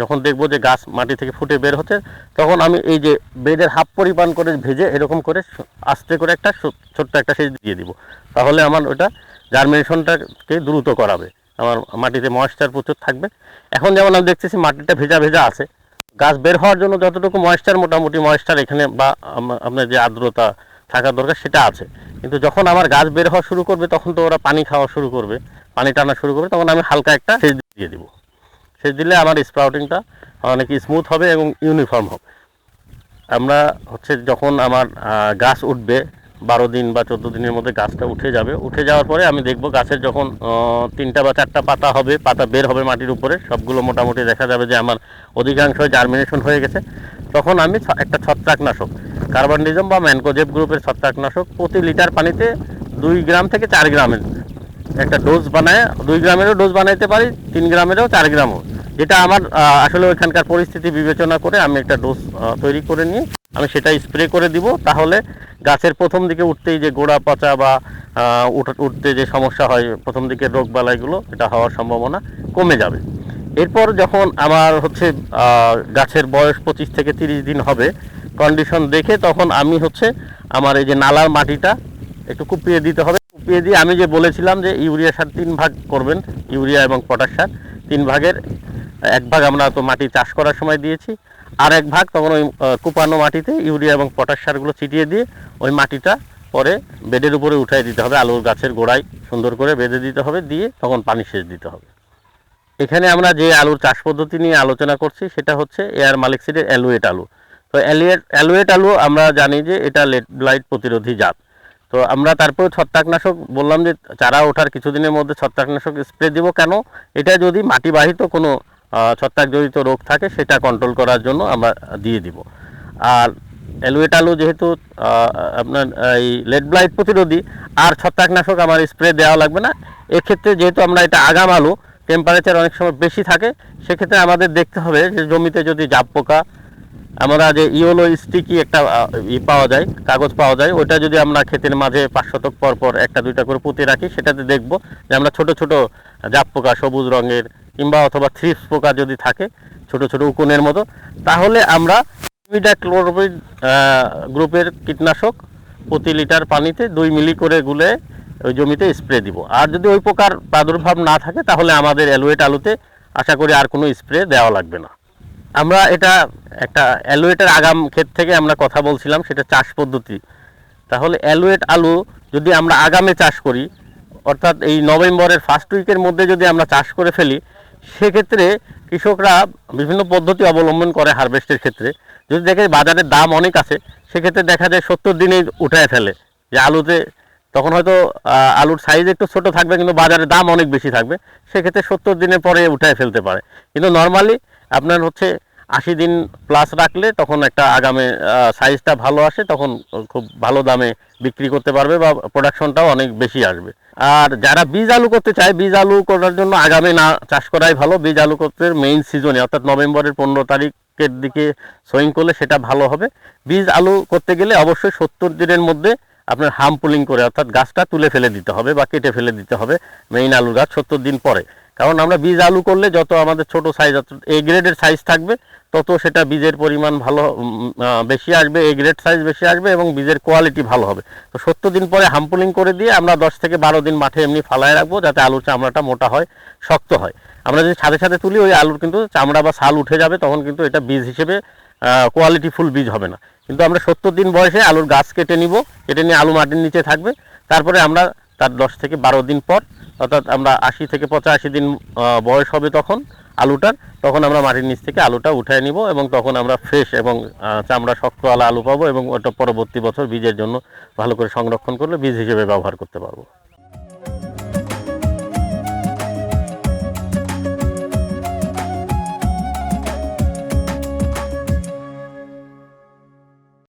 যখন দেখব যে গাছ মাটি থেকে ফুটে বের হচ্ছে, তখন আমি এই যে বেডের হাফ পরিমাণ করে ভেজে এরকম করে আস্তে করে একটা ছোট্ট একটা সেচ দিয়ে দিব। তাহলে আমার ওটা জার্মিনেশনটাকে দ্রুত করাবে। আমার মাটিতে ময়েশ্চার প্রচুর থাকবে। এখন যেমন আমি দেখতেছি মাটিটা ভেজা ভেজা আছে। গাছ বের হওয়ার জন্য যতটুকু ময়েশ্চার মোটামুটি ময়েশ্চার এখানে বা আপনার যে আর্দ্রতা থাকা দরকার সেটা আছে। কিন্তু যখন আমার গাছ বের হওয়া শুরু করবে, তখন তো ওরা পানি খাওয়া শুরু করবে, পানি টানা শুরু করবে, তখন আমি হালকা একটা সেচ দিয়ে দিব। সেচ দিলে আমার স্প্রাউটিংটা অনেক স্মুথ হবে এবং ইউনিফর্ম হবে। আমরা হচ্ছে যখন আমার গাছ উঠবে, বারো দিন বা চোদ্দ দিনের মধ্যে গাছটা উঠে যাবে, উঠে যাওয়ার পরে আমি দেখব গাছের যখন তিনটা বা চারটা পাতা হবে, পাতা বের হবে মাটির উপরে, সবগুলো মোটামুটি দেখা যাবে যে আমার অধিকাংশ জার্মিনেশন হয়ে গেছে। তখন আমি একটা ছত্রাকনাশক কার্বনডিজম বা ম্যানকোজেব গ্রুপের ছত্রাকনাশক প্রতি লিটার পানিতে দুই গ্রাম থেকে চার গ্রামের একটা ডোজ বানায়, দুই গ্রামেরও ডোজ বানাইতে পারি, তিন গ্রামেরও চার গ্রামও। যেটা আমার আসলে ওইখানকার পরিস্থিতি বিবেচনা করে আমি একটা ডোজ তৈরি করে নিয়ে আমি সেটা স্প্রে করে দিব। তাহলে গাছের প্রথম দিকে উঠতেই যে গোড়া পচা বা উঠ- উঠতে যে সমস্যা হয়, প্রথম দিকে রোগ বালাইগুলো, এটা হওয়ার সম্ভাবনা কমে যাবে। এরপর যখন আমার হচ্ছে গাছের বয়স পঁচিশ থেকে তিরিশ দিন হবে কন্ডিশন দেখে তখন আমি হচ্ছে আমার এই যে নালার মাটিটা একটু কুপিয়ে দিতে হবে। কুপিয়ে দিয়ে আমি যে বলেছিলাম যে ইউরিয়া সার তিন ভাগ করবেন, ইউরিয়া এবং পটাশ সার তিন ভাগের। এক ভাগ আমরা তো মাটি চাষ করার সময় দিয়েছি আর এক ভাগ তখন ওই কুপানো মাটিতে ইউরিয়া এবং পটাশ সারগুলো ছিটিয়ে দিয়ে ওই মাটিটা পরে বেডের উপরে উঠাই দিতে হবে, আলুর গাছের গোড়ায় সুন্দর করে বেঁধে দিতে হবে, দিয়ে তখন পানি সেচ দিতে হবে। এখানে আমরা যে আলুর চাষ পদ্ধতি নিয়ে আলোচনা করছি, সেটা হচ্ছে এয়ার মালিক সিডের অ্যালুয়েট আলু। তো অ্যালুয়েট অ্যালুয়েট আলু আমরা জানি যে এটা লেট ব্লাইট প্রতিরোধী জাত। তো আমরা তারপরে ছত্রাকনাশক বললাম যে চারা ওঠার কিছুদিনের মধ্যে ছত্রাকনাশক স্প্রে দিব কেন? এটা যদি মাটিবাহিত কোনো ছত্রাকজনিত রোগ থাকে, সেটা কন্ট্রোল করার জন্য আমরা দিয়ে দিব। আর অ্যালুয়েট আলু যেহেতু আপনার এই লেড ব্লাইট প্রতিরোধী, আর ছত্রাকনাশক আমার স্প্রে দেওয়া লাগবে না। এক্ষেত্রে যেহেতু আমরা এটা আগাম আলু টেম্পারেচার অনেক সময় বেশি থাকে, সেক্ষেত্রে আমাদের দেখতে হবে যে জমিতে যদি জাপ পোকা, আমরা যে ইওলো স্টিকি একটা ই পাওয়া যায়, কাগজ পাওয়া যায়, ওটা যদি আমরা ক্ষেতের মাঝে পাঁচ শতক পর পর একটা দুইটা করে পুঁতে রাখি, সেটাতে দেখব যে আমরা ছোট ছোট জাপ পোকা, সবুজ রঙের কিংবা অথবা থ্রিপস পোকা যদি থাকে, ছোট ছোট উকুনের মতো, তাহলে আমরা ক্লোরোপিড গ্রুপের কীটনাশক প্রতি লিটার পানিতে দুই মিলি করে গুলে ওই জমিতে স্প্রে দিব। আর যদি ওই প্রকার প্রাদুর্ভাব না থাকে, তাহলে আমাদের অ্যালুয়েট আলুতে আশা করি আর কোনো স্প্রে দেওয়া লাগবে না। আমরা এটা একটা অ্যালুয়েটের আগাম ক্ষেত থেকে আমরা কথা বলছিলাম, সেটা চাষ পদ্ধতি। তাহলে অ্যালুয়েট আলু যদি আমরা আগামে চাষ করি, অর্থাৎ এই নভেম্বরের ফার্স্ট উইকের মধ্যে যদি আমরা চাষ করে ফেলি সেক্ষেত্রে কৃষকরা বিভিন্ন পদ্ধতি অবলম্বন করে হারভেস্টের ক্ষেত্রে। যদি দেখে বাজারের দাম অনেক আছে, সেক্ষেত্রে দেখা যায় সত্তর দিনেই উঠায় ফেলে। যে আলুতে তখন হয়তো আলুর সাইজ একটু ছোট থাকবে, কিন্তু বাজারে দাম অনেক বেশি থাকবে। সেক্ষেত্রে সত্তর দিনের পরে উঠায় ফেলতে পারে। কিন্তু নর্মালি আপনার হচ্ছে আশি দিন প্লাস রাখলে তখন একটা আগামে সাইজটা ভালো আসে, তখন খুব ভালো দামে বিক্রি করতে পারবে বা প্রোডাকশনটাও অনেক বেশি আসবে। আর যারা বীজ আলু করতে চায়, বীজ আলু করার জন্য আগামে না, চাষ করাই ভালো। বীজ আলু করতে মেইন সিজনে অর্থাৎ নভেম্বরের পনেরো তারিখের দিকে সোয়িং করলে সেটা ভালো হবে। বীজ আলু করতে গেলে অবশ্যই সত্তর দিনের মধ্যে আপনার হাম পুলিং করে, অর্থাৎ গাছটা তুলে ফেলে দিতে হবে বা কেটে ফেলে দিতে হবে মেইন আলুর গাছ সত্তর দিন পরে। কারণ আমরা বীজ আলু করলে যত আমাদের ছোট সাইজ এ গ্রেডের সাইজ থাকবে, তত সেটা বীজের পরিমাণ ভালো বেশি আসবে এ গ্রেড সাইজ বেশি আসবে এবং বীজের কোয়ালিটি ভালো হবে। তো সত্তর দিন পরে হামপুলিং করে দিয়ে আমরা দশ থেকে বারো দিন মাঠে এমনি ফালায় রাখব যাতে আলুর চামড়াটা মোটা হয়, শক্ত হয়। আমরা যদি সাথে সাথে তুলি, ওই আলুর কিন্তু চামড়া বা ছাল উঠে যাবে, তখন কিন্তু এটা বীজ হিসেবে কোয়ালিটিফুল বীজ হবে না। কিন্তু আমরা সত্তর দিন বয়সে আলুর গাছ কেটে নিব, কেটে নিয়ে আলু মাটির নিচে থাকবে। তারপরে আমরা তার দশ থেকে বারো দিন পর অর্থাৎ আমরা আশি থেকে পঁচাশি দিন বয়স হবে তখন আলুটার, তখন আমরা মাটির নিচ থেকে আলুটা উঠায় নিব এবং তখন আমরা ফ্রেশ এবং চামড়া শক্ত আলা আলু পাবো এবং ওটা পরবর্তী বছর বীজের জন্য ভালো করে সংরক্ষণ করলে বীজ হিসেবে ব্যবহার করতে পারব।